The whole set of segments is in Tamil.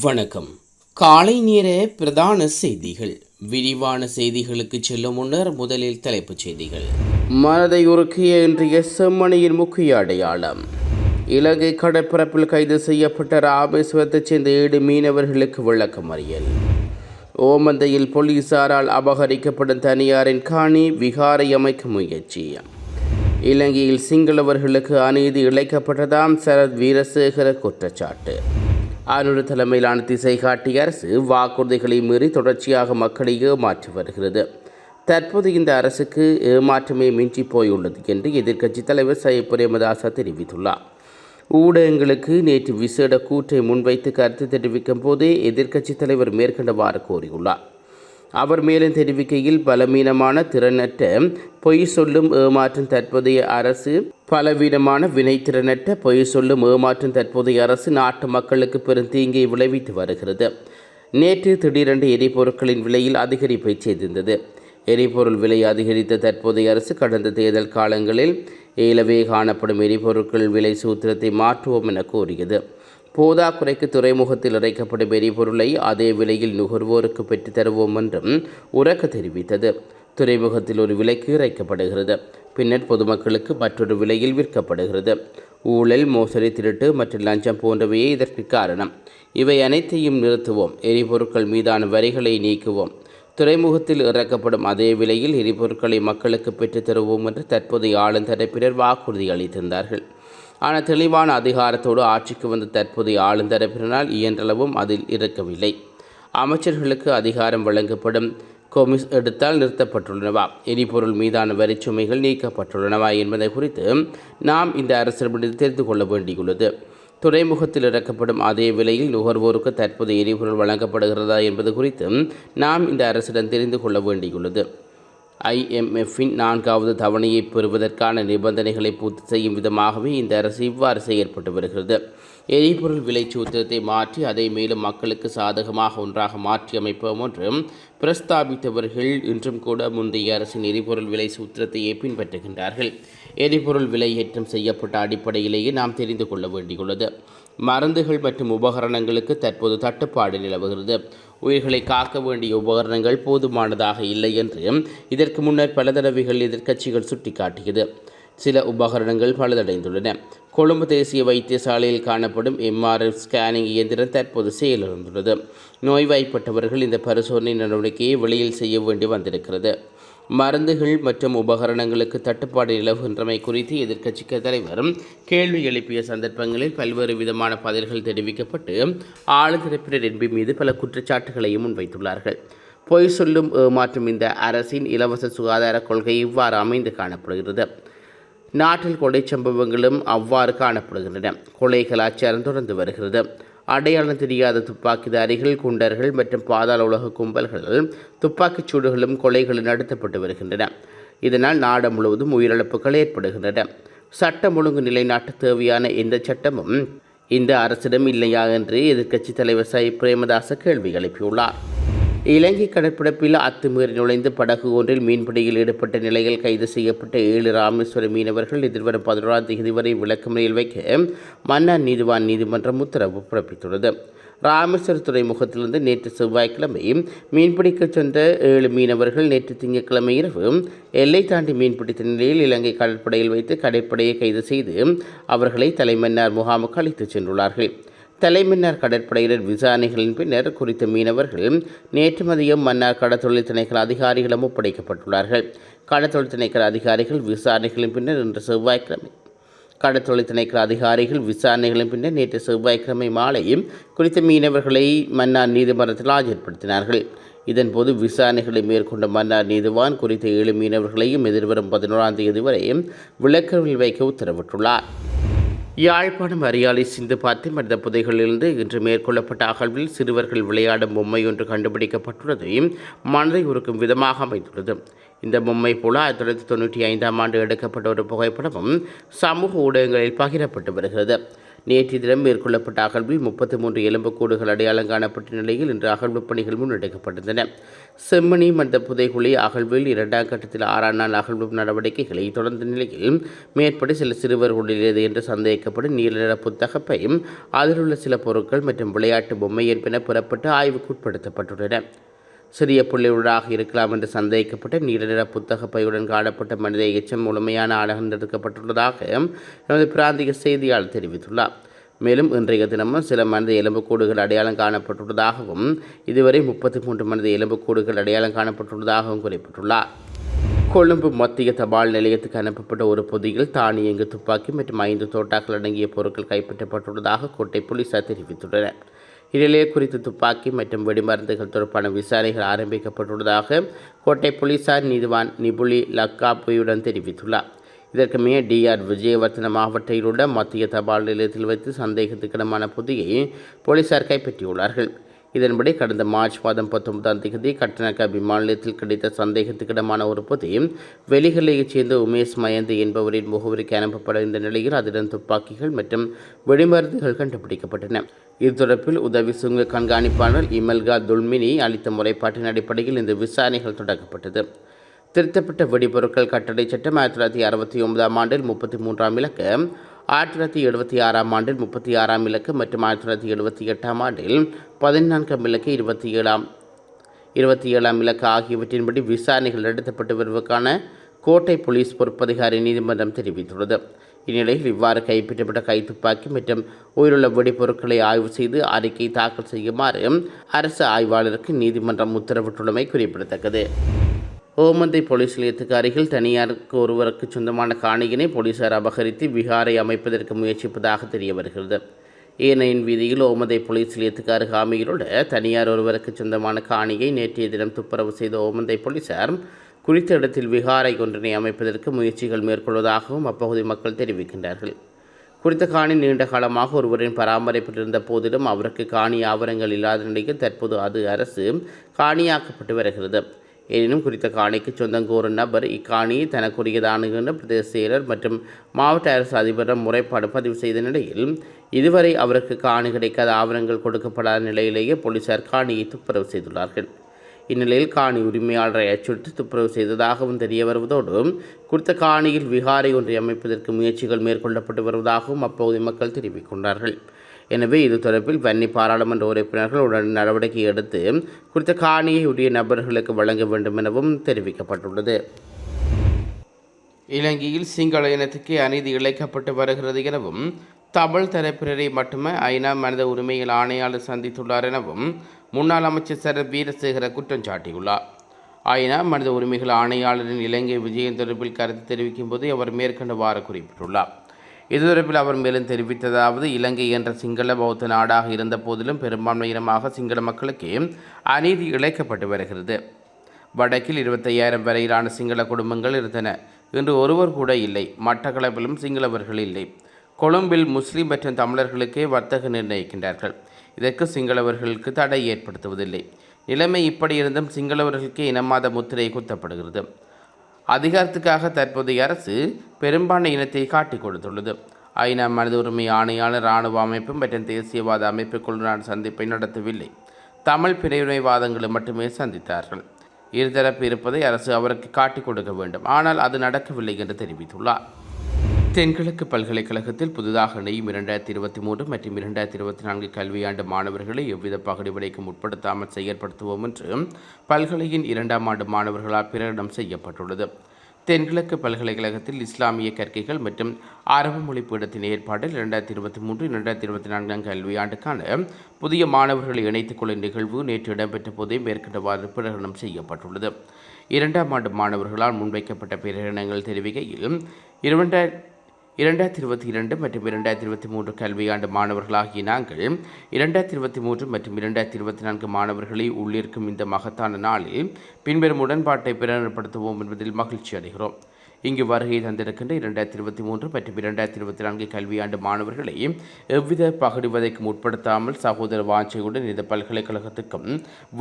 வணக்கம். காலை நேர பிரதான செய்திகள். விரிவான செய்திகளுக்கு செல்லும் முன்னர் முதலில் தலைப்புச் செய்திகள். மனதை உருக்கிய இன்றைய செம்மணியின் முக்கிய அடையாளம். இலங்கை கடற்பரப்பில் கைது செய்யப்பட்ட ராமேஸ்வரத்தைச் சேர்ந்த ஏழு மீனவர்களுக்கு விளக்கமறியல் ஓமந்தையில் போலீசாரால் அபகரிக்கப்படும் தனியாரின் காணி விகாரை அமைக்க முயற்சி. இலங்கையில் சிங்களவர்களுக்கு அநீதி இழைக்கப்பட்டதாம் சரத் வீரசேகர குற்றச்சாட்டு. அனுரு தலைமையிலான திசை காட்டிய அரசு வாக்குறுதிகளை மீறி தொடர்ச்சியாக மக்களை ஏமாற்றி வருகிறது. தற்போது இந்த அரசுக்கு ஏமாற்றமே மிஞ்சி போயுள்ளது என்று எதிர்க்கட்சித் தலைவர் சையப் பிரேமதாசா தெரிவித்துள்ளார். ஊடகங்களுக்கு நேற்று விசேட கூற்றை முன்வைத்து கருத்து தெரிவிக்கும் போதே எதிர்க்கட்சித் தலைவர் மேற்கண்டவாறு கோரியுள்ளார் அவர் மேலும் தெரிவிக்கையில் பலவீனமான திறனற்ற பொய் சொல்லும் ஏமாற்றும் தற்போதைய அரசு பலவீனமான வினைத்திறனற்ற பொய் சொல்லும் ஏமாற்றும் தற்போதைய அரசு நாட்டு மக்களுக்கு பெரும் தீங்கை விளைவித்து வருகிறது. நேற்று திடீரென்று எரிபொருட்களின் விலையில் அதிகரிப்பை செய்திருந்தது. எரிபொருள் விலை அதிகரித்த தற்போதைய அரசு கடந்த தேர்தல் காலங்களில் ஏலவே காணப்படும் எரிபொருட்கள் விலை சூத்திரத்தை மாற்றுவோம் என கூறியது. போதாக்குறைக்கு துறைமுகத்தில் இறைக்கப்படும் எரிபொருளை அதே விலையில் நுகர்வோருக்கு பெற்றுத் தருவோம் என்றும் உறக்க தெரிவித்தது. துறைமுகத்தில் ஒரு விலைக்கு இறைக்கப்படுகிறது. பின்னர் பொதுமக்களுக்கு மற்றொரு விலையில் விற்கப்படுகிறது. ஊழல் மோசடி திருட்டு மற்றும் லஞ்சம் போன்றவையே இதற்கு காரணம். இவை அனைத்தையும் நிறுத்துவோம். எரிபொருட்கள் மீதான வரிகளை நீக்குவோம். துறைமுகத்தில் இறக்கப்படும் அதே விலையில் எரிபொருட்களை மக்களுக்கு பெற்றுத் தருவோம் என்று தற்போதைய ஆளுந்தரப்பினர் வாக்குறுதி அளித்திருந்தார்கள். ஆனால் தெளிவான அதிகாரத்தோடு ஆட்சிக்கு வந்த தற்போதைய ஆளுந்தரப்பினரால் இயன்றளவும் அதில் இருக்கவில்லை. அமைச்சர்களுக்கு அதிகாரம் வழங்கப்படும் கொமிஸ் எடுத்தால் நிறுத்தப்பட்டுள்ளனவா? எரிபொருள் மீதான வரிச்சுமைகள் நீக்கப்பட்டுள்ளனவா என்பதை குறித்து நாம் இந்த அரசிடமிருந்து தெரிந்து கொள்ள வேண்டியுள்ளது. துறைமுகத்தில் இறக்கப்படும் அதே விலையில் நுகர்வோருக்கு தற்போது எரிபொருள் வழங்கப்படுகிறதா என்பது குறித்து நாம் இந்த அரசிடம் தெரிந்து கொள்ள வேண்டியுள்ளது. ஐஎம்எஃப்பின் நான்காவது தவணையை பெறுவதற்கான நிபந்தனைகளை பூர்த்தி செய்யும் விதமாகவே இந்த அரசு இவ்வாறு செயற்பட்டு வருகிறது. எரிபொருள் விலை சூத்திரத்தை மாற்றி அதை மேலும் மக்களுக்கு சாதகமாக ஒன்றாக மாற்றி அமைப்போம் என்றும் பிரஸ்தாபித்தவர்கள் இன்றும் கூட முந்தைய அரசின் எரிபொருள் விலை சூத்திரத்தையே பின்பற்றுகின்றார்கள். எரிபொருள் விலை ஏற்றம் செய்யப்பட்ட அடிப்படையிலேயே நாம் தெரிந்து கொள்ள வேண்டியுள்ளது. மருந்துகள் மற்றும் உபகரணங்களுக்கு தற்போது தட்டுப்பாடு நிலவுகிறது. உயிர்களை காக்க வேண்டிய உபகரணங்கள் போதுமானதாக இல்லை என்று இதற்கு முன்னர் பல தடவைகள் எதிர்க்கட்சிகள் சுட்டிக்காட்டியது. சில உபகரணங்கள் பழுதடைந்துள்ளன. கொழும்பு தேசிய வைத்தியசாலையில் காணப்படும் எம்ஆர்எஃப் ஸ்கேனிங் இயந்திரம் தற்போது செயலிழந்துள்ளது. நோய்வாய்ப்பட்டவர்கள் இந்த பரிசோதனை நடவடிக்கையை வெளியில் செய்ய வேண்டி வந்திருக்கிறது. மருந்துகள் மற்றும் உபகரணங்களுக்கு தட்டுப்பாடு நிலவுகின்றமை குறித்து எதிர்க்கட்சிக்கு தலைவரும் கேள்வி எழுப்பிய சந்தர்ப்பங்களில் பல்வேறு விதமான பதில்கள் தெரிவிக்கப்பட்டு ஆளுதரப்பினர் என்பி மீது பல குற்றச்சாட்டுகளையும் முன்வைத்துள்ளார்கள். பொய் சொல்லும் ஏமாற்றும் இந்த அரசின் இலவச சுகாதார கொள்கை இவ்வாறு அமைந்து காணப்படுகிறது. நாட்டில் கொலை சம்பவங்களும் அவ்வாறு காணப்படுகின்றன. கொலை கலாச்சாரம் தொடர்ந்து வருகிறது. அடையாளம் தெரியாத துப்பாக்கிதாரிகள் குண்டர்கள் மற்றும் பாதாள உலக கும்பல்கள் துப்பாக்கிச் சூடுகளும் கொலைகளும் நடத்தப்பட்டு வருகின்றன. இதனால் நாடு முழுவதும் உயிரிழப்புகள் ஏற்படுகின்றன. சட்டம் ஒழுங்கு நிலைநாட்ட தேவையான எந்த சட்டமும் இந்த அரசிடம் இல்லையா என்று எதிர்க்கட்சித் தலைவர் சை. பிரேமதாச கேள்வி எழுப்பியுள்ளார். இலங்கை கடற்பரப்பில் அத்துமீறி நுழைந்து படகு ஒன்றில் மீன்பிடியில் ஈடுபட்ட நிலையில் கைது செய்யப்பட்ட ஏழு ராமேஸ்வர மீனவர்கள் எதிர்வரும் பதினோராம் தேதி வரை விளக்கமறையில் வைக்க மன்னார் நீதிவான் நீதிமன்றம் உத்தரவு பிறப்பித்துள்ளது. ராமேஸ்வர துறைமுகத்திலிருந்து நேற்று செவ்வாய்க்கிழமை மீன்பிடிக்கச் சென்ற ஏழு மீனவர்கள் நேற்று திங்கட்கிழமை இரவு எல்லை தாண்டி மீன்பிடித்த நிலையில் இலங்கை கடற்படையில் வைத்து கடற்படையை கைது செய்து அவர்களை தலைமன்னார் முகாமுக்கு அழைத்துச் சென்றுள்ளார்கள். தலைமன்னார் கடற்படையினர் விசாரணைகளின் பின்னர் குறித்த மீனவர்கள் நேற்று மதியம் மன்னார் கடற்தொழில் திணைக்கள அதிகாரிகளும் ஒப்படைக்கப்பட்டுள்ளார்கள். கடற்தொழில் திணைக்கள அதிகாரிகள் விசாரணைகளின் பின்னர் இன்று செவ்வாய்க்கிழமை கடற்தொழில் திணைக்கள அதிகாரிகள் விசாரணைகளின் பின்னர் நேற்று செவ்வாய்க்கிழமை மாலையும் குறித்த மீனவர்களை மன்னார் நீதிமன்றத்தில் ஆஜர்படுத்தினார்கள். இதன்போது விசாரணைகளை மேற்கொண்ட மன்னார் நீதிவான் குறித்த ஏழு மீனவர்களையும் எதிர்வரும் பதினோராம் தேதி வரையும் விளக்கவில் வைக்க உத்தரவிட்டுள்ளார். யாழ்ப்பாணம் அரியாலை சிந்து பார்த்து மனித புதைகளிலிருந்து இன்று மேற்கொள்ளப்பட்ட அகழ்வில் சிறுவர்கள் விளையாடும் பொம்மை ஒன்று கண்டுபிடிக்கப்பட்டுள்ளதையும் மனதை உருக்கும் விதமாக அமைந்துள்ளது. இந்த பொம்மை போல ஆயிரத்தி தொள்ளாயிரத்தி தொண்ணூற்றி ஐந்தாம் ஆண்டு எடுக்கப்பட்ட ஒரு புகைப்படமும் சமூக ஊடகங்களில் பகிரப்பட்டு வருகிறது. நேற்று தினம் மேற்கொள்ளப்பட்ட அகழ்வில் முப்பத்தி மூன்று எலும்புக்கூடுகள் அடையாளம் காணப்பட்ட நிலையில் இன்று அகழ்வு பணிகள் முன்னெடுக்கப்பட்டிருந்தன செம்மணி மந்த புதைகுழி அகழ்வில் இரண்டாம் கட்டத்தில் ஆறாம் நாள் அகழ்வு நடவடிக்கைகளை தொடர்ந்த நிலையில் மேற்படி சில சிறுவர் உடலியது என்று சந்தேகிக்கப்படும் நீலநிற புத்தகப்பையும் அதில் உள்ள சில பொருட்கள் மற்றும் விளையாட்டு பொம்மை என்பன புறப்பட்டு ஆய்வுக்குட்படுத்தப்பட்டுள்ளன சிறிய புள்ளியுடாக இருக்கலாம் என்று சந்தேகிக்கப்பட்ட நீலநிற புத்தக பையுடன் காணப்பட்ட மனித எச்சம் முழுமையான அழகெடுக்கப்பட்டுள்ளதாக எமது பிராந்திய செய்தியாளர் தெரிவித்துள்ளார். மேலும் இன்றைய தினமும் சில மனித எலும்புக்கூடுகள் அடையாளம் காணப்பட்டுள்ளதாகவும் இதுவரை முப்பத்தி மூன்று மனித எலும்புக்கூடுகள் அடையாளம் காணப்பட்டுள்ளதாகவும் குறிப்பிட்டுள்ளார். கொழும்பு மத்திய தபால் நிலையத்துக்கு அனுப்பப்பட்ட ஒரு பொதியில் தானியங்கு துப்பாக்கி மற்றும் ஐந்து தோட்டாக்கள் அடங்கிய பொருட்கள் கைப்பற்றப்பட்டுள்ளதாக கோட்டை போலீசார் தெரிவித்துள்ளனர். இதிலே குறித்து துப்பாக்கி மற்றும் வெடிமருந்துகள் தொடர்பான விசாரணைகள் ஆரம்பிக்கப்பட்டுள்ளதாக கோட்டை போலீசார் நீதிவான் நிபுலி லக்காபுயுடன் தெரிவித்துள்ளார். இதற்கு மே டிஆர் விஜயவர்த்தன மாவட்டத்தில் உள்ள மத்திய தபால் நிலையத்தில் வைத்து சந்தேகத்துக்கிடமான பொதியை போலீசார் கைப்பற்றியுள்ளார்கள். இதன்படி கடந்த மார்ச் மாதம் பத்தொன்பதாம் தேதி கட்டணக்க விமான நிலையத்தில் கிடைத்த சந்தேகத்துக்கிடமான ஒரு பொதி வெளிகளையைச் சேர்ந்த உமேஷ் மயந்தி என்பவரின் முகவரிக்கு அனுப்பப்பட இந்த நிலையில் அதிடம் துப்பாக்கிகள் மற்றும் வெடிமருந்துகள் கண்டுபிடிக்கப்பட்டன. இது தொடர்பில் உதவி சுங்க கண்காணிப்பாளர் இமல்கா துல்மினி அளித்த முறைப்பாட்டின் அடிப்படையில் இந்த விசாரணைகள் தொடங்கப்பட்டது. திருத்தப்பட்ட வெடிபொருட்கள் கட்டளை சட்டம் ஆயிரத்தி தொள்ளாயிரத்தி அறுபத்தி ஒன்பதாம் ஆண்டில் முப்பத்தி மூன்றாம் இலக்கு ஆயிரத்தி தொள்ளாயிரத்தி எழுபத்தி ஆறாம் ஆண்டில் முப்பத்தி ஆறாம் இலக்கு மற்றும் ஆயிரத்தி தொள்ளாயிரத்தி எழுபத்தி எட்டாம் ஆண்டில் பதினான்காம் இலக்கு இருபத்தி ஏழாம் இருபத்தி ஏழாம் இலக்கு ஆகியவற்றின்படி விசாரணைகள் நடத்தப்பட்டு வருவதற்கான கோட்டை போலீஸ் பொறுப்பதிகாரி நீதிமன்றம் தெரிவித்துள்ளது. இந்நிலையில் இவ்வாறு கைப்பற்றப்பட்ட கைத்துப்பாக்கி மற்றும் உயிருள்ள வெடிப்பொருட்களை ஆய்வு செய்து அறிக்கை தாக்கல் செய்யுமாறு அரசு ஆய்வாளருக்கு நீதிமன்றம் உத்தரவிட்டுள்ளமை குறிப்பிடத்தக்கது. ஓமந்தை போலீஸ் நிலையத்துக்கு அருகில் தனியாருக்கு ஒருவருக்கு சொந்தமான காணியினை போலீசார் அபகரித்து விகாரை அமைப்பதற்கு முயற்சிப்பதாக தெரிய வருகிறது. ஏனையின் வீதியில் ஓமந்தை போலீஸ் நிலையத்துக்கு அருகாமையிலுள்ள தனியார் ஒருவருக்கு சொந்தமான காணியை நேற்றைய தினம் துப்புரவு செய்த ஓமந்தை போலீசார் குறித்த இடத்தில் விகாரை ஒன்றினை அமைப்பதற்கு முயற்சிகள் மேற்கொள்வதாகவும் அப்பகுதி மக்கள் தெரிவிக்கின்றார்கள். குறித்த காணி நீண்ட காலமாக ஒருவரின் பராமரிப்பில் இருந்த போதிலும் அவருக்கு காணி ஆவணங்கள் இல்லாத நிலையில் தற்போது அது அரசு காணியாக்கப்பட்டு வருகிறது. எனினும் குறித்த காணிக்கு சொந்தம் கோரும் நபர் இக்காணியை தனக்குரியதானுகின்ற பிரதேச செயலர் மற்றும் மாவட்ட அரசு அதிபரிடம் முறைப்பாடு பதிவு செய்த நிலையில் இதுவரை அவருக்கு காணி கிடைக்காத ஆவணங்கள் கொடுக்கப்படாத நிலையிலேயே போலீசார் காணியை துப்புரவு செய்துள்ளார்கள். இந்நிலையில் காணி உரிமையாளரை அச்சுறுத்தி துப்புரவு செய்ததாகவும் தெரிய வருவதோடு குறித்த காணியில் விகாரை ஒன்றை அமைப்பதற்கு முயற்சிகள் மேற்கொள்ளப்பட்டு வருவதாகவும் அப்பகுதி மக்கள் தெரிவிக்கின்றார்கள். எனவே இது தொடர்பில் வன்னி பாராளுமன்ற உறுப்பினர்கள் உடனே நடவடிக்கை எடுத்து குறித்த காணியை உரிய நபர்களுக்கு வழங்க வேண்டும் எனவும் தெரிவிக்கப்பட்டுள்ளது. இலங்கையில் சிங்கள இனத்துக்கு அநீதி இழைக்கப்பட்டு வருகிறது எனவும் தமிழ் தரப்பினரை மட்டுமே ஐநா மனித உரிமைகள் ஆணையாளர் சந்தித்துள்ளார் எனவும் முன்னாள் அமைச்சர் சர. வீரசேகர குற்றம் சாட்டியுள்ளார். ஆயினால் மனித உரிமைகள் ஆணையாளரின் இலங்கை விஜயம் தொடர்பில் கருத்து தெரிவிக்கும் போது அவர் மேற்கண்டவாறு குறிப்பிட்டுள்ளார். இது தொடர்பில் அவர் மேலும் தெரிவித்ததாவது இலங்கை என்ற சிங்கள பௌத்த நாடாக இருந்த போதிலும் பெரும்பான்மையினமாக சிங்கள மக்களுக்கு அநீதி இழைக்கப்பட்டு வருகிறது. வடக்கில் இருபத்தையாயிரம் வரையிலான சிங்கள குடும்பங்கள் இருந்தன. இன்று ஒருவர் கூட இல்லை. மட்டக்களப்பிலும் சிங்களவர்கள் இல்லை. கொழும்பில் முஸ்லீம் மற்றும் தமிழர்களுக்கே வர்த்தகம் நிர்ணயிக்கின்றார்கள். இதற்கு சிங்களவர்களுக்கு தடை ஏற்படுத்துவதில்லை. நிலைமை இப்படி இருந்தும் சிங்களவர்களுக்கு இனமாத முத்திரை குத்தப்படுகிறது. அதிகாரத்துக்காக தற்போதைய அரசு பெரும்பான்மை இனத்தை காட்டிக் கொடுத்துள்ளது. ஐநா மனித உரிமை ஆணையாளர் இராணுவ அமைப்பு மற்றும் தேசியவாத அமைப்புக்குள்ளான சந்திப்பை நடத்தவில்லை. தமிழ் பிரிவினைவாதங்களை மட்டுமே சந்தித்தார்கள். இருதரப்பு இருப்பதை அரசு அவருக்கு காட்டிக் கொடுக்க வேண்டும். ஆனால் அது நடக்கவில்லை என்று தெரிவித்துள்ளார். தென்கிழக்கு பல்கலைக்கழகத்தில் புதிதாக இணையும் இரண்டாயிரத்தி இருபத்தி மூன்று மற்றும் இரண்டாயிரத்தி இருபத்தி நான்கு கல்வியாண்டு மாணவர்களை எவ்வித பகுடிவிடைக்கும் உட்படுத்தாமல் செயற்படுத்துவோம் என்று பல்கலையின் இரண்டாம் ஆண்டு மாணவர்களால் பிரகடனம் செய்யப்பட்டுள்ளது. தென்கிழக்கு பல்கலைக்கழகத்தில் இஸ்லாமிய கற்கைகள் மற்றும் அரபு மொழி பீடத்தின் ஏற்பாட்டில் இரண்டாயிரத்தி இருபத்தி மூன்று இரண்டாயிரத்தி இருபத்தி நான்காம் கல்வியாண்டுக்கான புதிய மாணவர்களை இணைத்துக் கொள்ளும் நிகழ்வு நேற்று இடம்பெற்ற போதே மேற்கண்டவாறு பிரகடனம் செய்யப்பட்டுள்ளது. இரண்டாம் ஆண்டு மாணவர்களால் முன்வைக்கப்பட்ட பிரகடனங்கள் தெரிவிக்கையில் இரண்டாயிரத்தி இரண்டாயிரத்தி இருபத்தி இரண்டு மற்றும் இரண்டாயிரத்தி இருபத்தி மூன்று கல்வியாண்டு மாணவர்களாகிய நாங்கள் இரண்டாயிரத்தி இருபத்தி மூன்று மற்றும் இரண்டாயிரத்தி இருபத்தி நான்கு மாணவர்களை உள்ளிருக்கும் இந்த மகத்தான நாளில் பின்வரும் உடன்பாட்டை பிரகடனப்படுத்துவோம் என்பதில் மகிழ்ச்சி அடைகிறோம். இங்கு வருகை தந்திருக்கின்ற இரண்டாயிரத்தி இருபத்தி மூன்று மற்றும் இரண்டாயிரத்தி இருபத்தி நான்கு கல்வியாண்டு மாணவர்களை எவ்வித பகுடிவதைக்கும் உட்படுத்தாமல் சகோதர வாஞ்சையுடன் இந்த பல்கலைக்கழகத்துக்கும்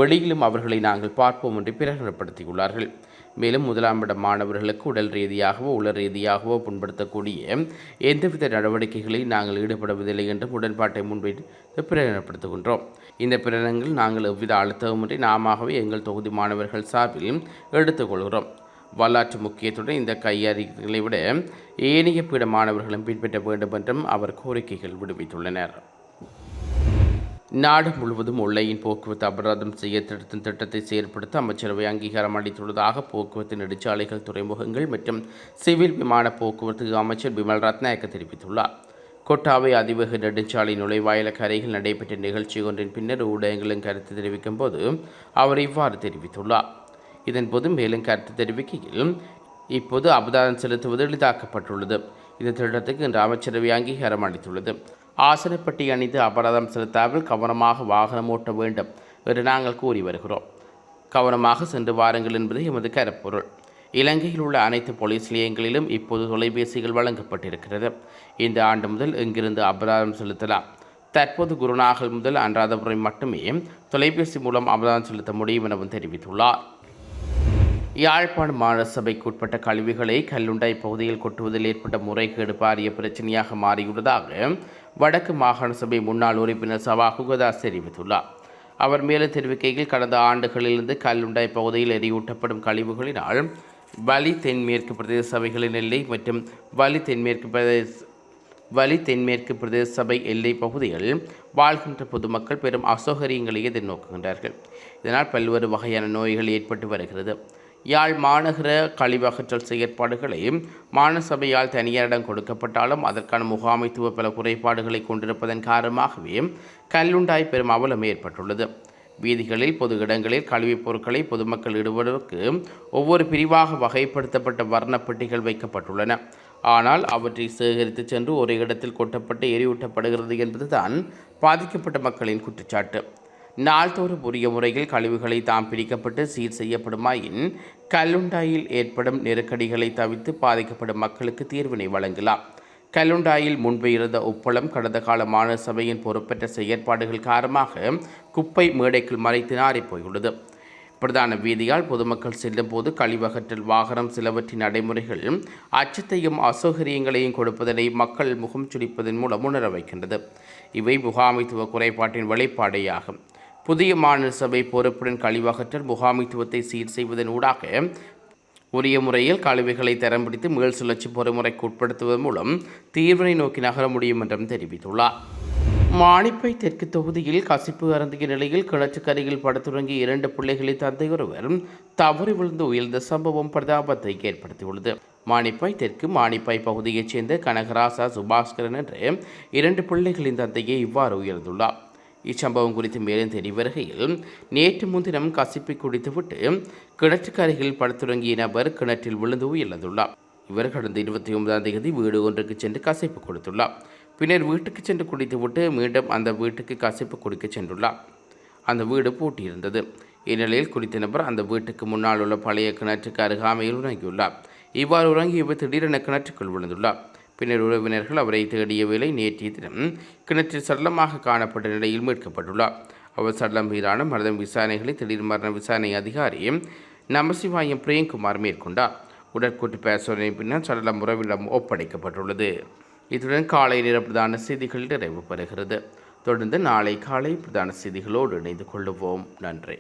வெளியிலும் அவர்களை நாங்கள் பார்ப்போம் என்று பிரகடனப்படுத்தியுள்ளார்கள் மேலும் முதலாம் இட மாணவர்களுக்கு உடல் ரீதியாகவோ உள ரீதியாகவோ புண்படுத்தக்கூடிய எந்தவித நடவடிக்கைகளில் நாங்கள் ஈடுபடுவதில்லை என்றும் உடன்பாட்டை முன்வைத்து பிரகடனப்படுத்துகின்றோம். இந்த பிரகடனங்கள் நாங்கள் எவ்வித அழுத்தமுமின்றி நாமவே எங்கள் தொகுதி மாணவர்கள் சார்பில் எடுத்துக்கொள்கிறோம். வரலாற்று முக்கியத்துடன் இந்த கையறிகளை விட ஏனைய பீட மாணவர்களும் பின்பற்ற வேண்டும் என்றும் அவர் கோரிக்கைகள் விடுவித்துள்ளனர். நாடு முழுவதும் உள்ளையின் போக்குவரத்து அபராதம் செய்ய திருத்தும் திட்டத்தை செயற்படுத்த அமைச்சரவை அங்கீகாரம் அளித்துள்ளதாக போக்குவரத்து நெடுஞ்சாலைகள் துறைமுகங்கள் மற்றும் சிவில் விமான போக்குவரத்து அமைச்சர் பிமல் ரத்நாயக்க தெரிவித்துள்ளார். கொட்டாவை அதிவேக நெடுஞ்சாலை நுழைவாயில கரையில் நடைபெற்ற நிகழ்ச்சி ஒன்றின் பின்னர் ஊடகங்களும் கருத்து தெரிவிக்கும் போது அவர் இவ்வாறு தெரிவித்துள்ளார். இதன்போது மேலும் கருத்து தெரிவிக்கையில் இப்போது அபதாரம் செலுத்துவது எளிதாக்கப்பட்டுள்ளது. இந்த திட்டத்துக்கு இன்று அமைச்சரவை அங்கீகாரம் அளித்துள்ளது. ஆசனப்பட்டி அணிந்து அபராதம் செலுத்தாமல் கவனமாக வாகனம் ஓட்ட வேண்டும் என்று நாங்கள் கூறி வருகிறோம். கவனமாக சென்று வாருங்கள் என்பது எமது கருப்பொருள். இலங்கையில் உள்ள அனைத்து போலீஸ் நிலையங்களிலும் இப்போது தொலைபேசிகள் வழங்கப்பட்டிருக்கிறது. இந்த ஆண்டு முதல் இங்கிருந்து அபராதம் செலுத்தலாம். தற்போது குருநாகல் முதல் அன்றாதபுரம் மட்டுமே தொலைபேசி மூலம் அபராதம் செலுத்த முடியும் எனவும் தெரிவித்துள்ளார். யாழ்ப்பாண மாநகர சபைக்குட்பட்ட கழிவுகளை கல்லுண்டாய் பகுதியில் கொட்டுவதில் ஏற்பட்ட முறைகேடு பாரிய பிரச்சனையாக மாறியுள்ளதாக வடக்கு மாகாண சபை முன்னாள் உறுப்பினர் சபா குகதாஸ் தெரிவித்துள்ளார். அவர் மேலும் தெரிவிக்கையில் கடந்த ஆண்டுகளிலிருந்து கல்லுண்டாய் பகுதியில் எரியூட்டப்படும் கழிவுகளினால் வலி தென்மேற்கு பிரதேச சபைகளின் எல்லை மற்றும் வலி தென்மேற்கு பிரதேச வலி தென்மேற்கு பிரதேச சபை எல்லை பகுதியில் வாழ்கின்ற பொதுமக்கள் பெரும் அசௌகரியங்களை எதிர்நோக்குகின்றார்கள். இதனால் பல்வேறு வகையான நோய்கள் ஏற்பட்டு வருகிறது. யாழ் மாநகர கழிவகற்றல் செயற்பாடுகளை மாநசபையால் தனியாரிடம் கொடுக்கப்பட்டாலும் அதற்கான முகாமைத்துவ பல குறைபாடுகளை கொண்டிருப்பதன் காரணமாகவே கல்லுண்டாய் பெரும் அவலம் ஏற்பட்டுள்ளது. வீதிகளில் பொது இடங்களில் கழிவுப் பொருட்களை பொதுமக்கள் இடுவதற்கு ஒவ்வொரு பிரிவாக வகைப்படுத்தப்பட்ட வர்ணப்பெட்டிகள் வைக்கப்பட்டுள்ளன. ஆனால் அவற்றை சேகரித்து சென்று ஒரே இடத்தில் கொட்டப்பட்டு எரியூட்டப்படுகிறது என்பதுதான் பாதிக்கப்பட்ட மக்களின் குற்றச்சாட்டு. நாள்தோறும் உரிய முறையில் கழிவுகளை தாம் பிரிக்கப்பட்டு சீர் செய்யப்படுமாயின் கல்லுண்டாயில் ஏற்படும் நெருக்கடிகளை தவிர்த்து பாதிக்கப்படும் மக்களுக்கு தீர்வினை வழங்கலாம். கல்லுண்டாயில் முன்பு இருந்த உப்பளம் கடந்த கால மாநில சபையின் பொறுப்பற்ற செயற்பாடுகள் காரணமாக குப்பை மேடைக்குள் மறைத்து நாறிப்போயுள்ளது பிரதான வீதியால் பொதுமக்கள் செல்லும் போது கழிவகற்றல் வாகனம் சிலவற்றின் நடைமுறைகள் அச்சத்தையும் அசௌகரியங்களையும் கொடுப்பதனை மக்கள் முகம் சுடிப்பதன் மூலம் உணர வைக்கின்றது. இவை முகாமைத்துவ குறைபாட்டின் வெளிப்பாடேயாகும். புதிய மாநில சபை பொறுப்புடன் கழிவகற்றல் முகாமைத்துவத்தை சீர் செய்வதன் ஊடாக உரிய முறையில் கழிவுகளை தரம் பிடித்து மேல் சுழற்சி பொறுமுறைக்கு உட்படுத்துவதன் மூலம் தீர்வினை நோக்கி நகர முடியும் என்றும் தெரிவித்துள்ளார். மாணிப்பை தெற்கு தொகுதியில் கசிப்பு அருந்திய நிலையில் கிணற்றுக்கரையில் படுத்துறங்கிய இரண்டு பிள்ளைகளை தந்தை ஒருவர் தவறி விழுந்து உயர்ந்த சம்பவம் பிரதாபத்தை ஏற்படுத்தியுள்ளது. மாணிப்பாய் தெற்கு மாணிப்பாய் பகுதியைச் சேர்ந்த கனகராசா சுபாஸ்கரன் என்ற இரண்டு பிள்ளைகளின் தந்தையை இவ்வாறு உயர்ந்துள்ளார். இச்சம்பவம் குறித்து மேலும் தெரிய வருகையில் நேற்று முன்தினம் கசிப்பை குடித்துவிட்டு கிணற்றுக்கு அருகில் படுத்துறங்கிய நபர் கிணற்றில் விழுந்து உயிரிழந்துள்ளார். இவர் கடந்த இருபத்தி ஒன்பதாம் தேதி வீடு ஒன்றுக்கு சென்று கசைப்பு கொடுத்துள்ளார். பின்னர் வீட்டுக்கு சென்று குடித்துவிட்டு மீண்டும் அந்த வீட்டுக்கு கசைப்பு குடிக்க சென்றுள்ளார். அந்த வீடு பூட்டியிருந்தது. இந்நிலையில் குறித்த நபர் அந்த வீட்டுக்கு முன்னால் உள்ள பழைய கிணற்றுக்கு அருகாமையில் உறங்கியுள்ளார். இவ்வாறு உறங்கியவர் திடீரென கிணற்றுக்குள் விழுந்துள்ளார். பின்னர் உறவினர்கள் அவரை தேடிய வேலை நேற்றைய தினம் கிணற்றில் சடலமாக காணப்பட்ட நிலையில் மீட்கப்பட்டுள்ளார். அவர் சடலம் மீதான மரதம் விசாரணைகளை திடீர் மரண விசாரணை அதிகாரி நமசிவாயம் பிரேம்குமார் மேற்கொண்டார். உடற்கூட்டு பேசுவதை பின்னர் சடலம் உறவிடம் ஒப்படைக்கப்பட்டுள்ளது. இத்துடன் காலை நேர பிரதான செய்திகள் நிறைவு பெறுகிறது. தொடர்ந்து நாளை காலை பிரதான செய்திகளோடு இணைந்து கொள்ளுவோம் நன்றி.